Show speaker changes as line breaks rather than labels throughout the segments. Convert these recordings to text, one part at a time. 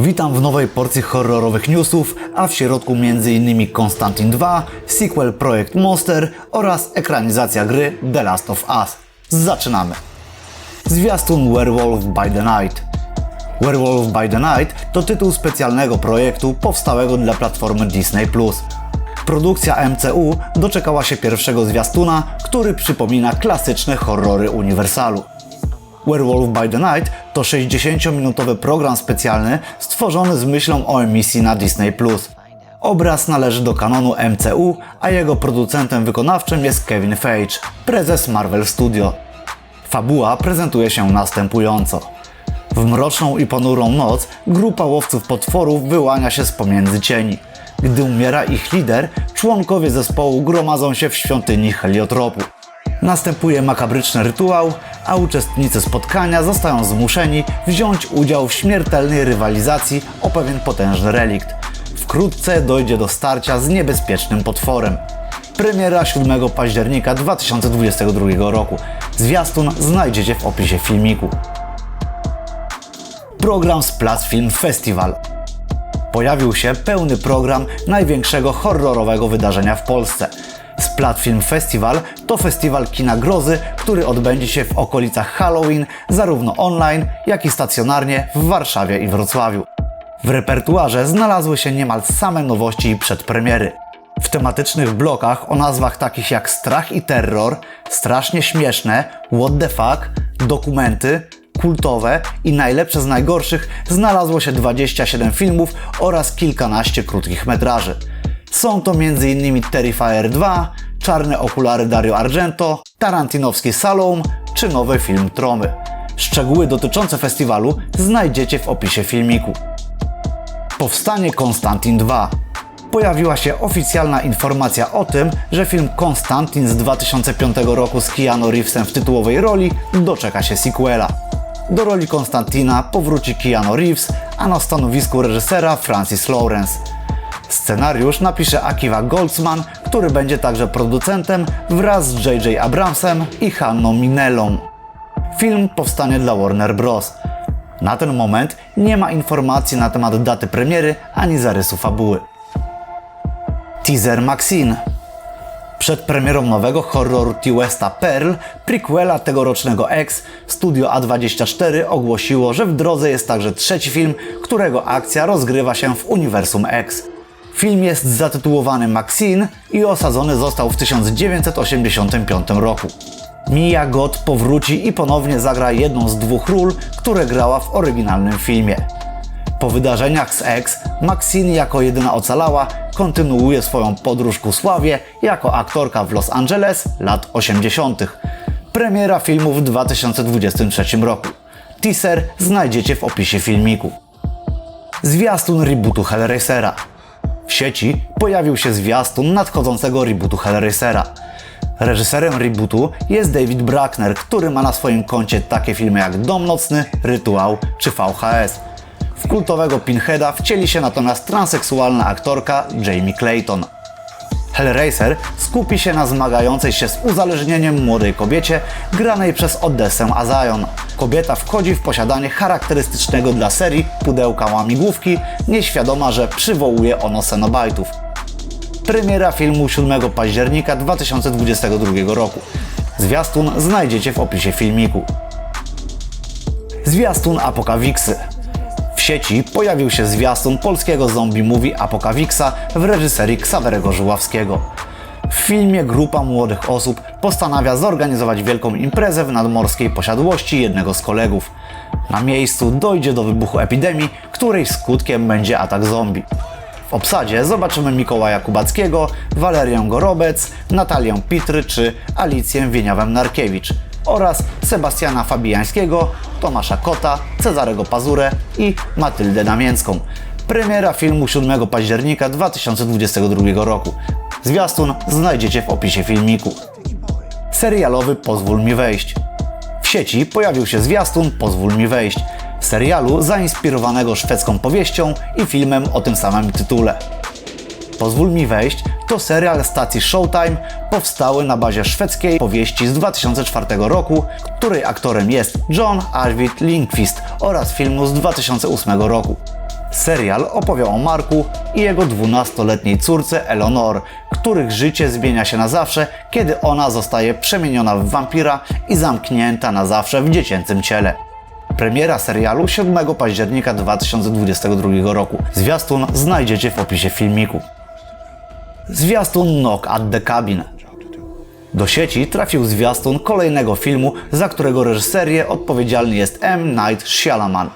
Witam w nowej porcji horrorowych newsów, a w środku m.in. Konstantin 2, sequel Projekt Monster oraz ekranizacja gry The Last of Us. Zaczynamy! Zwiastun Werewolf by the Night. Werewolf by the Night to tytuł specjalnego projektu powstałego dla platformy Disney+. Produkcja MCU doczekała się pierwszego zwiastuna, który przypomina klasyczne horrory Uniwersalu. Werewolf by the Night to 60-minutowy program specjalny stworzony z myślą o emisji na Disney+. Obraz należy do kanonu MCU, a jego producentem wykonawczym jest Kevin Feige, prezes Marvel Studio. Fabuła prezentuje się następująco. W mroczną i ponurą noc grupa łowców potworów wyłania się z pomiędzy cieni. Gdy umiera ich lider, członkowie zespołu gromadzą się w świątyni Heliotropu. Następuje makabryczny rytuał, a uczestnicy spotkania zostają zmuszeni wziąć udział w śmiertelnej rywalizacji o pewien potężny relikt. Wkrótce dojdzie do starcia z niebezpiecznym potworem. Premiera 7 października 2022 roku. Zwiastun znajdziecie w opisie filmiku. Program z Plac Film Festival. Pojawił się pełny program największego horrorowego wydarzenia w Polsce. Splat Film Festival to festiwal kina grozy, który odbędzie się w okolicach Halloween, zarówno online, jak i stacjonarnie w Warszawie i Wrocławiu. W repertuarze znalazły się niemal same nowości i przedpremiery. W tematycznych blokach o nazwach takich jak Strach i Terror, Strasznie Śmieszne, What the Fuck, Dokumenty, kultowe i najlepsze z najgorszych znalazło się 27 filmów oraz kilkanaście krótkich metraży. Są to m.in. Terrifier 2, Czarne okulary Dario Argento, Tarantinowski Salom czy nowy film Tromy. Szczegóły dotyczące festiwalu znajdziecie w opisie filmiku. Powstanie Konstantin 2 pojawiła się oficjalna informacja o tym, że film Konstantin z 2005 roku z Keanu Reevesem w tytułowej roli doczeka się sequela. Do roli Konstantina powróci Keanu Reeves, a na stanowisku reżysera Francis Lawrence. Scenariusz napisze Akiva Goldsman, który będzie także producentem wraz z J.J. Abramsem i Hanną Minellą. Film powstanie dla Warner Bros. Na ten moment nie ma informacji na temat daty premiery ani zarysu fabuły. Teaser Maxine przed premierą nowego horroru T-Westa Pearl, prequela tegorocznego X, studio A24 ogłosiło, że w drodze jest także trzeci film, którego akcja rozgrywa się w uniwersum X. Film jest zatytułowany Maxine i osadzony został w 1985 roku. Mia Gott powróci i ponownie zagra jedną z dwóch ról, które grała w oryginalnym filmie. Po wydarzeniach z X, Maxine jako jedyna ocalała kontynuuje swoją podróż ku sławie jako aktorka w Los Angeles lat 80. Premiera filmu w 2023 roku. Teaser znajdziecie w opisie filmiku. Zwiastun rebootu Hellraisera. W sieci pojawił się zwiastun nadchodzącego rebootu Hellraisera. Reżyserem rebootu jest David Brackner, który ma na swoim koncie takie filmy jak Dom Nocny, Rytuał czy VHS. W kultowego Pinheada wcieli się natomiast transseksualna aktorka Jamie Clayton. Hellraiser skupi się na zmagającej się z uzależnieniem młodej kobiecie granej przez Odessę Azajon. Kobieta wchodzi w posiadanie charakterystycznego dla serii pudełka łamigłówki, nieświadoma, że przywołuje ono Cenobajtów. Premiera filmu 7 października 2022 roku. Zwiastun znajdziecie w opisie filmiku. Zwiastun Apokawiksy. Sieci pojawił się zwiastun polskiego zombie movie Apokawiksa w reżyserii Ksawerego Żuławskiego. W filmie grupa młodych osób postanawia zorganizować wielką imprezę w nadmorskiej posiadłości jednego z kolegów. Na miejscu dojdzie do wybuchu epidemii, której skutkiem będzie atak zombie. W obsadzie zobaczymy Mikołaja Kubackiego, Walerię Gorobec, Natalię Pitry czy Alicję Wieniawem-Narkiewicz oraz Sebastiana Fabiańskiego, Tomasza Kota, Cezarego Pazurę i Matyldę Damięcką. Premiera filmu 7 października 2022 roku. Zwiastun znajdziecie w opisie filmiku. Serialowy Pozwól mi wejść. W sieci pojawił się zwiastun Pozwól mi wejść. Serialu zainspirowanego szwedzką powieścią i filmem o tym samym tytule. Pozwól mi wejść to serial stacji Showtime powstały na bazie szwedzkiej powieści z 2004 roku, której aktorem jest John Arvid Lindqvist oraz filmu z 2008 roku. Serial opowiał o Marku i jego 12-letniej córce Eleanor, których życie zmienia się na zawsze, kiedy ona zostaje przemieniona w wampira i zamknięta na zawsze w dziecięcym ciele. Premiera serialu 7 października 2022 roku. Zwiastun znajdziecie w opisie filmiku. Zwiastun Knock at the Cabin. Do sieci trafił zwiastun kolejnego filmu, za którego reżyserię odpowiedzialny jest M. Night Shyamalan.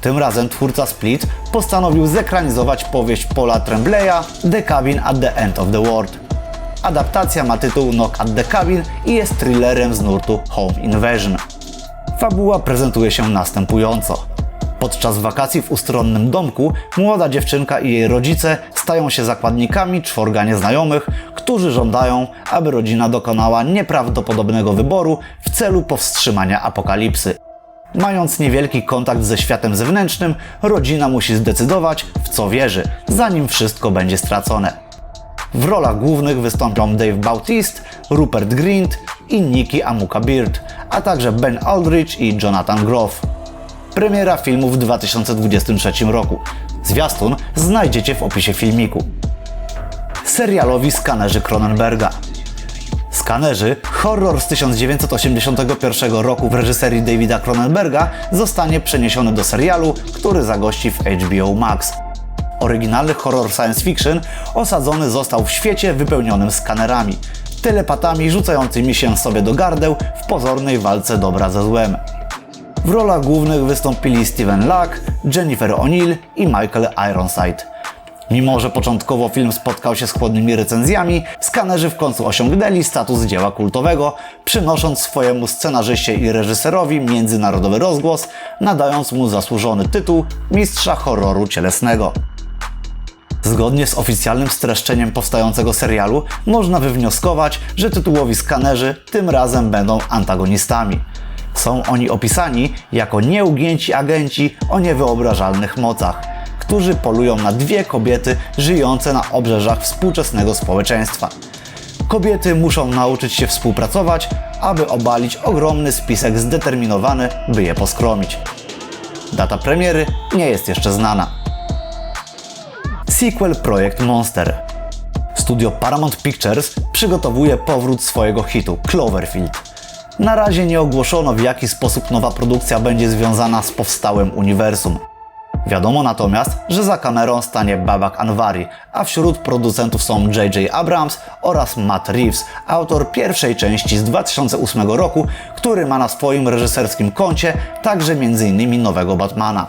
Tym razem twórca Split postanowił zekranizować powieść Paula Tremblay'a The Cabin at the End of the World. Adaptacja ma tytuł Knock at the Cabin i jest thrillerem z nurtu Home Invasion. Fabuła prezentuje się następująco. Podczas wakacji w ustronnym domku młoda dziewczynka i jej rodzice stają się zakładnikami czworga nieznajomych, którzy żądają, aby rodzina dokonała nieprawdopodobnego wyboru w celu powstrzymania apokalipsy. Mając niewielki kontakt ze światem zewnętrznym, rodzina musi zdecydować, w co wierzy, zanim wszystko będzie stracone. W rolach głównych wystąpią Dave Bautiste, Rupert Grint i Nikki Amuka Beard, a także Ben Aldrich i Jonathan Groff. Premiera filmu w 2023 roku. Zwiastun znajdziecie w opisie filmiku. Serialowi Skanerzy Cronenberga. Skanerzy, horror z 1981 roku w reżyserii Davida Cronenberga, zostanie przeniesiony do serialu, który zagości w HBO Max. Oryginalny horror science fiction osadzony został w świecie wypełnionym skanerami, telepatami rzucającymi się sobie do gardeł w pozornej walce dobra ze złem. W rolach głównych wystąpili Steven Luck, Jennifer O'Neill i Michael Ironside. Mimo, że początkowo film spotkał się z chłodnymi recenzjami, skanerzy w końcu osiągnęli status dzieła kultowego, przynosząc swojemu scenarzyście i reżyserowi międzynarodowy rozgłos, nadając mu zasłużony tytuł mistrza horroru cielesnego. Zgodnie z oficjalnym streszczeniem powstającego serialu można wywnioskować, że tytułowi skanerzy tym razem będą antagonistami. Są oni opisani jako nieugięci agenci o niewyobrażalnych mocach, którzy polują na dwie kobiety żyjące na obrzeżach współczesnego społeczeństwa. Kobiety muszą nauczyć się współpracować, aby obalić ogromny spisek zdeterminowany, by je poskromić. Data premiery nie jest jeszcze znana. Sequel Projekt Monster. Studio Paramount Pictures przygotowuje powrót swojego hitu Cloverfield. Na razie nie ogłoszono w jaki sposób nowa produkcja będzie związana z powstałym uniwersum. Wiadomo natomiast, że za kamerą stanie Babak Anwari, a wśród producentów są J.J. Abrams oraz Matt Reeves, autor pierwszej części z 2008 roku, który ma na swoim reżyserskim koncie także m.in. nowego Batmana.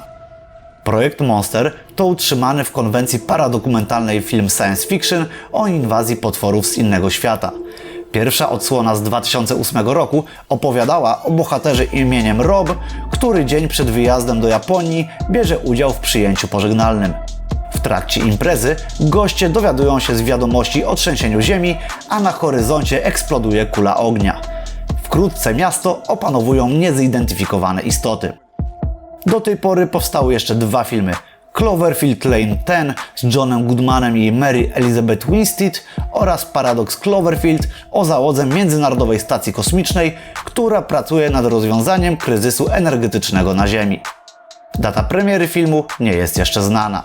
Projekt Monster to utrzymany w konwencji paradokumentalnej film science fiction o inwazji potworów z innego świata. Pierwsza odsłona z 2008 roku opowiadała o bohaterze imieniem Rob, który dzień przed wyjazdem do Japonii bierze udział w przyjęciu pożegnalnym. W trakcie imprezy goście dowiadują się z wiadomości o trzęsieniu ziemi, a na horyzoncie eksploduje kula ognia. Wkrótce miasto opanowują niezidentyfikowane istoty. Do tej pory powstały jeszcze dwa filmy. Cloverfield Lane 10 z Johnem Goodmanem i Mary Elizabeth Winstead oraz Paradox Cloverfield o załodze Międzynarodowej Stacji Kosmicznej, która pracuje nad rozwiązaniem kryzysu energetycznego na Ziemi. Data premiery filmu nie jest jeszcze znana.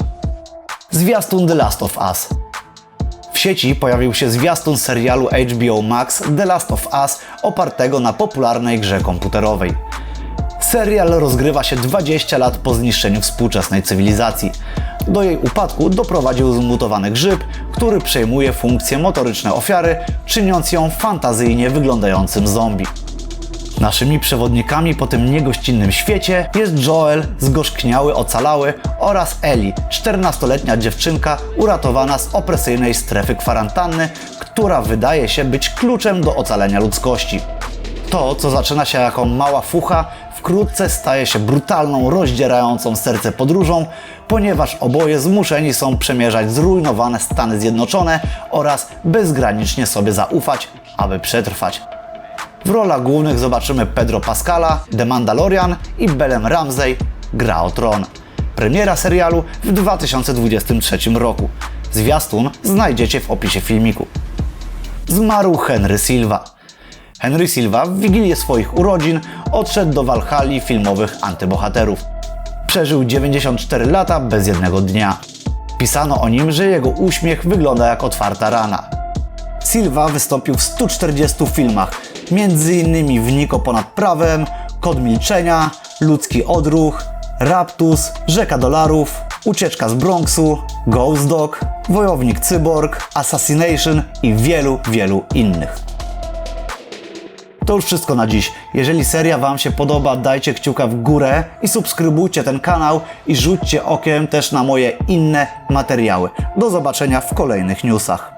Zwiastun The Last of Us w sieci pojawił się zwiastun serialu HBO Max The Last of Us opartego na popularnej grze komputerowej. Serial rozgrywa się 20 lat po zniszczeniu współczesnej cywilizacji. Do jej upadku doprowadził zmutowany grzyb, który przejmuje funkcje motoryczne ofiary, czyniąc ją fantazyjnie wyglądającym zombie. Naszymi przewodnikami po tym niegościnnym świecie jest Joel, zgorzkniały ocalały oraz Ellie, 14-letnia dziewczynka uratowana z opresyjnej strefy kwarantanny, która wydaje się być kluczem do ocalenia ludzkości. To, co zaczyna się jako mała fucha, wkrótce staje się brutalną, rozdzierającą serce podróżą, ponieważ oboje zmuszeni są przemierzać zrujnowane Stany Zjednoczone oraz bezgranicznie sobie zaufać, aby przetrwać. W rolach głównych zobaczymy Pedro Pascala, The Mandalorian i Belem Ramsey, Gra o Tron. Premiera serialu w 2023 roku. Zwiastun znajdziecie w opisie filmiku. Zmarł Henry Silva. Henry Silva w wigilię swoich urodzin odszedł do Walhali filmowych antybohaterów. przeżył 94 lata bez jednego dnia. Pisano o nim, że jego uśmiech wygląda jak otwarta rana. Silva wystąpił w 140 filmach, m.in. w Niko ponad prawem, Kod milczenia, Ludzki odruch, Raptus, Rzeka dolarów, Ucieczka z Bronxu, Ghost Dog, Wojownik Cyborg, Assassination i wielu, wielu innych. To już wszystko na dziś. Jeżeli seria Wam się podoba, dajcie kciuka w górę i subskrybujcie ten kanał i rzućcie okiem też na moje inne materiały. Do zobaczenia w kolejnych newsach.